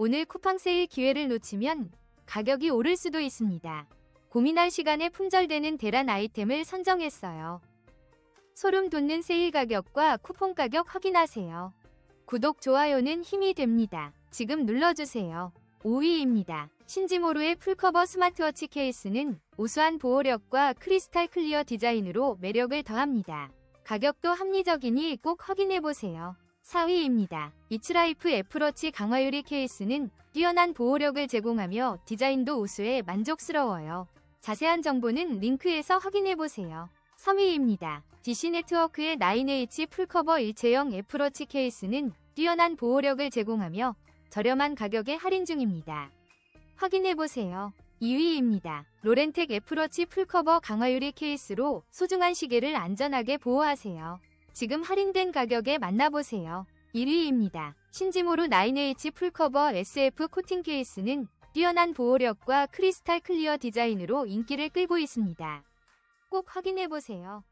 오늘 쿠팡 세일 기회를 놓치면 가격이 오를 수도 있습니다. 고민할 시간에 품절되는 대란 아이템을 선정했어요. 소름 돋는 세일 가격과 쿠폰 가격 확인하세요. 구독, 좋아요는 힘이 됩니다. 지금 눌러주세요. 5위입니다. 신지모루의 풀커버 스마트워치 케이스는 우수한 보호력과 크리스탈 클리어 디자인으로 매력을 더합니다. 가격도 합리적이니 꼭 확인해보세요. 4위입니다. 이츠라이프 애플워치 강화유리 케이스는 뛰어난 보호력을 제공하며 디자인도 우수해 만족스러워요. 자세한 정보는 링크에서 확인해보세요. 3위입니다. DC네트워크의 9H 풀커버 일체형 애플워치 케이스는 뛰어난 보호력을 제공하며 저렴한 가격에 할인 중입니다. 확인해보세요. 2위입니다. 로렌텍 애플워치 풀커버 강화유리 케이스로 소중한 시계를 안전하게 보호하세요. 지금 할인된 가격에 만나보세요. 1위입니다. 신지모루 9H 풀커버 SF 코팅 케이스는 뛰어난 보호력과 크리스탈 클리어 디자인으로 인기를 끌고 있습니다. 꼭 확인해보세요.